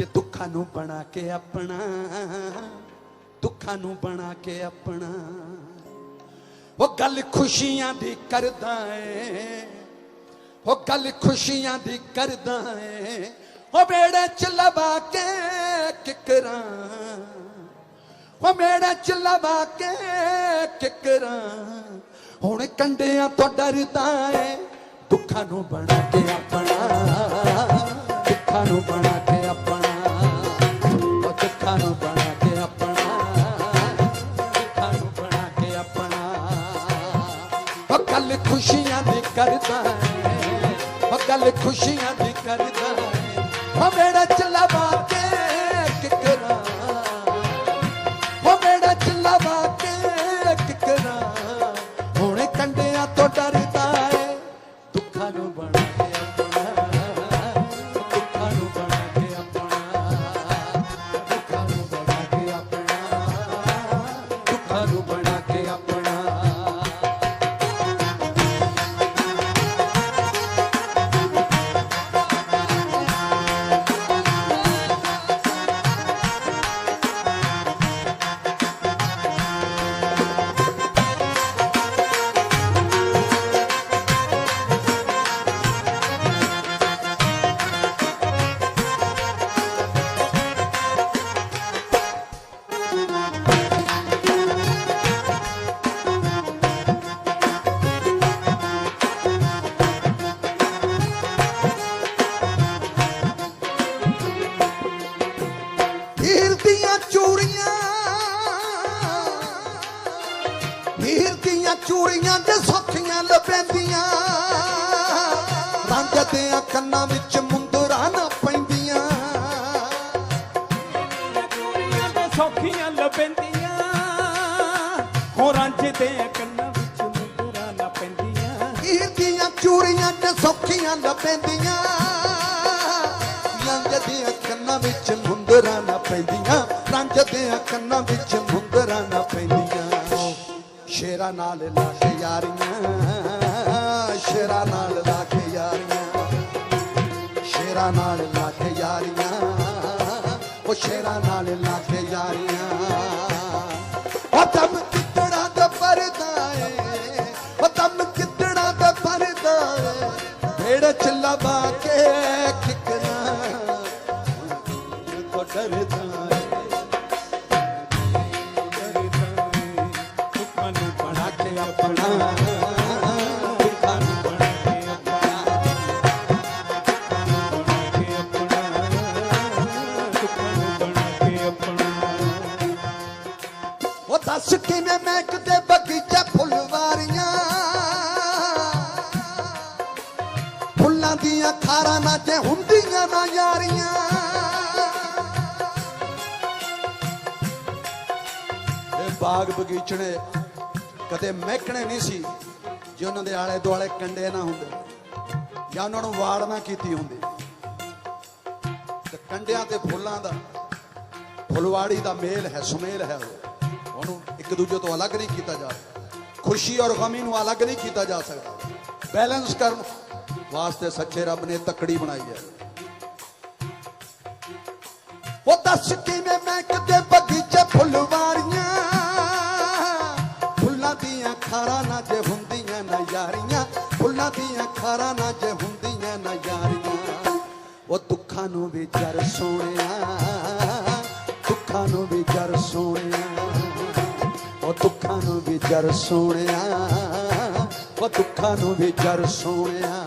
ਕਿ ਦੁੱਖਾਂ ਨੂੰ ਬਣਾ ਕੇ ਆਪਣਾ। ਦੁੱਖਾਂ ਨੂੰ ਬਣਾ ਕੇ ਆਪਣਾ। ਉਹ ਗੱਲ ਖੁਸ਼ੀਆਂ ਦੀ ਕਰਦਾ ਏ। ਉਹ ਗੱਲ ਖੁਸ਼ੀਆਂ ਦੀ ਕਰਦਾ ਏ। ਉਹ ਬੇੜੇ ਚ ਲਵਾ ਕੇ ਕਿਕਰਾਂ। ਉਹ ਮੇੜੇ ਚ ਲਵਾ ਕੇ ਕਿਕਰਾਂ। ਹੁਣ ਕੰਡਿਆਂ ਤੋਂ ਡਰਦਾ ਏ। ਦੁੱਖਾਂ ਨੂੰ ਬਣਾ ਕੇ ਆਪਣਾ। ਦੁੱਖਾਂ ਨੂੰ ਬਣਾ ਕੇ ਉਹ ਨੂੰ ਬਣਾ ਕੇ ਆਪਣਾ ਦੁੱਖਾਂ ਨੂੰ ਬਣਾ ਕੇ ਆਪਣਾ। ਉਹ ਗੱਲ ਖੁਸ਼ੀਆਂ ਦੀ ਕਰਦਾ ਏ ਉਹ ਗੱਲ ਖੁਸ਼ੀਆਂ ਦੀ ਕਰਦਾ ਏ ਉਹ ਮੇੜਾ ਦੇ ਕੰਨਾਂ ਵਿੱਚ ਮੁੰਦਰਾਂ ਨਾ ਪੈਂਦੀਆਂ। ਚੋਰੀਆਂ ਤੇ ਸੌਖੀਆਂ ਲੱਭੈਂਦੀਆਂ ਹੋ ਰਾਂਝੇ ਦੇ ਕੰਨਾਂ ਵਿੱਚ ਮੁੰਦਰਾਂ ਨਾ ਪੈਂਦੀਆਂ। ਹੀਰ ਦੀਆਂ ਚੂੜੀਆਂ ਤੇ ਸੌਖੀਆਂ ਲੱਭੈਂਦੀਆਂ ਰੰਗ ਦੇ ਕੰਨਾਂ ਵਿੱਚ ਮੁੰਦਰਾਂ ਨਾ ਪੈਂਦੀਆਂ ਦੇ ਕੰਨਾਂ ਵਿੱਚ ਮੁੰਦਰਾਂ ਨਾ ਪੈਂਦੀਆਂ। ਸ਼ੇਰਾਂ ਨਾਲ ਲਾ ਕੇ ਯਾਰੀਆਂ, ਸ਼ੇਰਾਂ ਨਾਲ ਲਾ ਕੇ ਯਾਰੀਆਂ। ਸ਼ੇਰਾਂ ਨਾਲ ਲਾ ਕੇ ਯਾਰੀਆਂ, ਉਹ ਸ਼ੇਰਾਂ ਨਾਲ ਲਾ ਕੇ ਯਾਰੀਆਂ। ਉਹ ਦਮ ਕਿਤੜਾ ਦਾ ਪਰਦਾ ਏ, ਉਹ ਦਮ ਕਿਤੜਾ ਦਾ ਪਰਦਾ ਏ। ਭੇੜ ਚੱਲਾ ਬਾ ਕੇ ਕਿਕਰਾਂ ਕੋ ਡਰਦਾ ਏ। ਦੱਸ ਕਿਵੇਂ ਮੈਂ ਕਿਤੇ ਬਗੀਚੇ ਫੁੱਲਵਾਰੀਆਂ ਫੁੱਲਾਂ ਦੀਆਂ ਖਾਰਾਂ ਨਾ ਜੇ ਹੁੰਦੀਆਂ ਨਾ ਯਾਰੀਆਂ। ਇਹ ਬਾਗ ਬਗੀਚਣੇ ਕਦੇ ਮਹਿਕਣੇ ਨਹੀਂ ਸੀ ਜੇ ਉਹਨਾਂ ਦੇ ਆਲੇ ਦੁਆਲੇ ਕੰਡੇ ਨਾ ਹੁੰਦੇ ਜਾਂ ਉਹਨਾਂ ਨੂੰ ਵਾੜ ਨਾ ਕੀਤੀ ਹੁੰਦੀ। ਤੇ ਕੰਡਿਆਂ ਤੇ ਫੁੱਲਾਂ ਦਾ, ਫੁਲਵਾੜੀ ਦਾ ਮੇਲ ਹੈ, ਸੁਮੇਲ ਹੈ ਉਹ। ਉਹਨੂੰ ਇੱਕ ਦੂਜੇ ਤੋਂ ਅਲੱਗ ਨਹੀਂ ਕੀਤਾ ਜਾ ਸਕਦਾ। ਖੁਸ਼ੀ ਔਰ ਗਮੀ ਨੂੰ ਅਲੱਗ ਨਹੀਂ ਕੀਤਾ ਜਾ ਸਕਦਾ। ਬੈਲੈਂਸ ਕਰਨ ਵਾਸਤੇ ਸੱਚੇ ਰੱਬ ਨੇ ਤਕੜੀ ਬਣਾਈ ਹੈ। ਉਹ ਦੱਸ ਕਿਵੇਂ ਮੈਂ ਕਦੇ ਬਗੀਚੇ ਫੁੱਲਵਾਰੀਆਂ ਹੁੰਦੀਆਂ ਨਾ ਯਾਰੀਆਂ ਫੁੱਲਾਂ ਦੀਆਂ ਖਾਰਾਂ ਨਾ ਜੇ ਹੁੰਦੀਆਂ ਨਾ ਯਾਰੀਆਂ। ਉਹ ਦੁੱਖਾਂ ਨੂੰ ਵੀ ਜਰ ਸੋਹਣਿਆ, ਦੁੱਖਾਂ ਨੂੰ ਵੀ ਜਰ ਸੋਹਣਿਆ। ਉਹ ਦੁੱਖਾਂ ਨੂੰ ਵੀ ਜਰ ਸੋਹਣਿਆ, ਉਹ ਦੁੱਖਾਂ ਨੂੰ ਵੀ ਜਰ ਸੋਹਣਿਆ।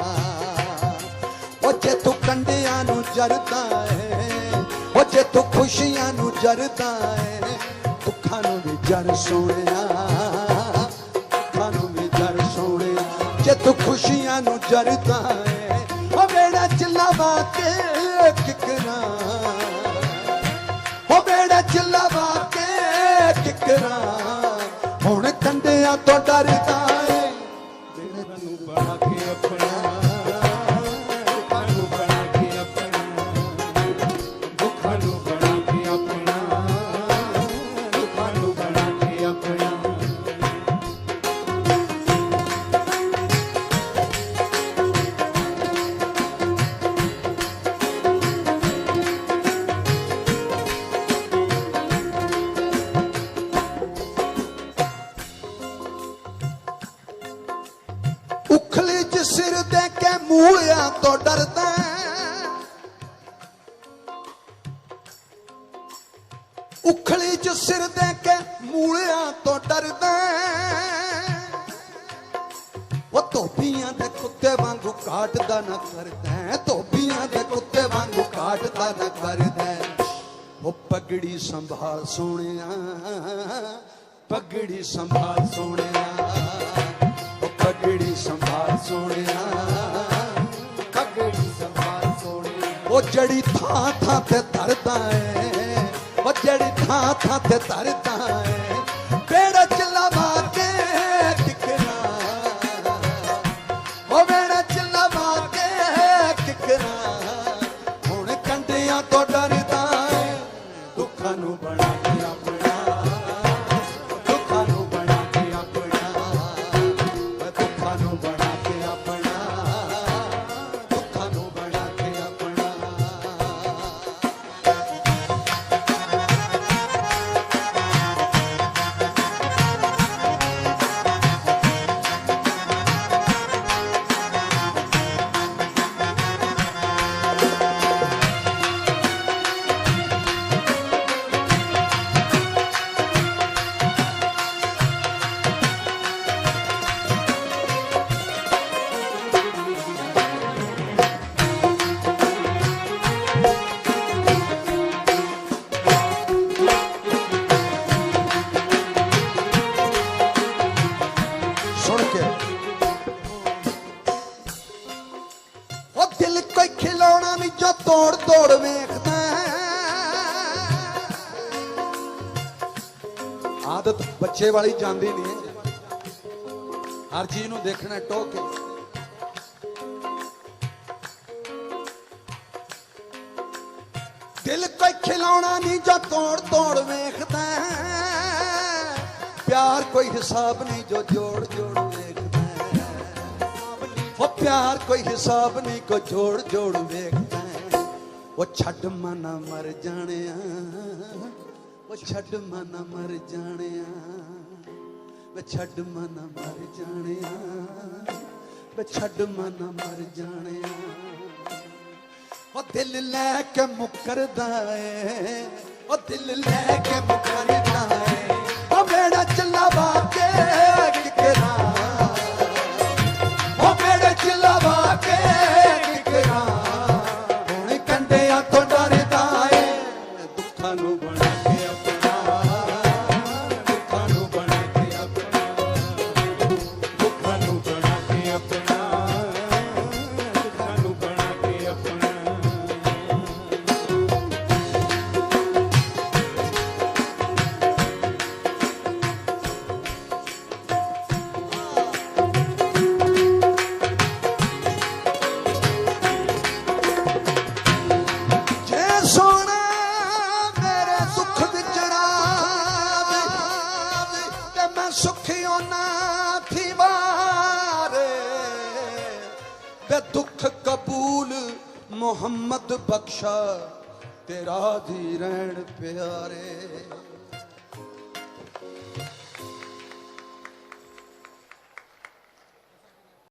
ਉਹ ਜੇ ਤੂੰ ਕੰਡਿਆਂ ਨੂੰ ਜਰਦਾ ਏ, ਉਹ ਜੇ ਤੂੰ ਖੁਸ਼ੀਆਂ ਨੂੰ ਜਰਦਾ ਏ, ਦੁੱਖਾਂ ਨੂੰ ਵੀ ਜਰ ਸੋਹਣਿਆ। ਤੂੰ ਖੁਸ਼ੀਆਂ ਨੂੰ ਜਰਦਾ ਏ ਉਹ ਵੇੜਾ ਚ ਲਵਾ ਕੇ ਕਿਕਰਾਂ ਉਹ ਵੇੜਾ ਚ ਕੇ ਕਿਕਰਾਂ ਹੁਣ ਕੰਡਿਆਂ ਤੋਂ ਡਰਦਾ ਏ ਦੁੱਖਾਂ ਨੂੰ ਬਣਾ ਕੇ ਆਪਣਾ ਮੂਲਿਆਂ ਤੋਂ ਡਰਦਾ ਹੈ। ਉਖਲੀ ਚ ਸਿਰ ਦੇ ਕੇ ਮੂਲਿਆਂ ਤੋਂ ਡਰਦਾ ਉਹ ਧੋਬੀਆਂ ਦੇ ਕੁੱਤੇ ਵਾਂਗੂ ਕਾਟਦਾ ਨਾ ਕਰਦਾ ਧੋਬੀਆਂ ਦੇ ਕੁੱਤੇ ਵਾਂਗੂ ਕਾਟਦਾ ਨਾ ਕਰਦਾ ਉਹ ਪਗੜੀ ਸੰਭਾਲ ਸੋਹਣਿਆ, ਪਗੜੀ ਸੰਭਾਲ ਸੋਹਣਿਆ, ਉਹ ਪਗੜੀ ਸੰਭਾਲ ਸੋਹਣਿਆ। ਸੋਹਣੀ ਜੜੀ ਥਾਂ ਥਾਂ ਤੇ ਧਰਦਾ ਏ ਉਹ ਜੜੀ ਥਾਂ ਥਾਂ ਤੇ ਧਰਦਾ ਏ। ਜੋ ਤੋੜ ਤੋੜ ਵੇਖਦਾ ਆਦਤ ਬੱਚੇ ਵਾਲੀ ਜਾਂਦੀ ਨਹੀਂ ਹਰ ਚੀਜ਼ ਨੂੰ ਦੇਖਣਾ ਟੋਕ ਕੇ। ਦਿਲ ਕੋਈ ਖਿਲਾਉਣਾ ਨਹੀਂ ਜੋ ਤੋੜ ਤੋੜ ਵੇਖਦਾ ਪਿਆਰ ਕੋਈ ਹਿਸਾਬ ਨਹੀਂ ਜੋ ਜੋੜ ਜੋੜ ਵੇਖਦਾ ਉਹ ਪਿਆਰ ਕੋਈ ਹਿਸਾਬ ਨਹੀਂ ਕੋ ਜੋੜ ਜੋੜ ਵੇਖਦਾ ਉਹ ਛੱਡ ਮਨ ਮਰ ਜਾਣਿਆ। ਉਹ ਛੱਡ ਮਨ ਮਰ ਜਾਣਿਆ। ਵੇ ਛੱਡ ਮਨ ਮਰ ਜਾਣਿਆ। ਵੇ ਛੱਡ ਮਨ ਮਰ ਜਾਣਿਆ। ਉਹ ਦਿਲ ਲੈ ਕੇ ਮੁਕਰਦਾ ਏ। ਉਹ ਦਿਲ ਲੈ ਕੇ ਮੁਕਰਦਾ ਮੁਹੰਮਦ ਬਖਸ਼ਾ ਤੇਰਾ ਜੀ ਰਹਿਣ ਪਿਆਰੇ।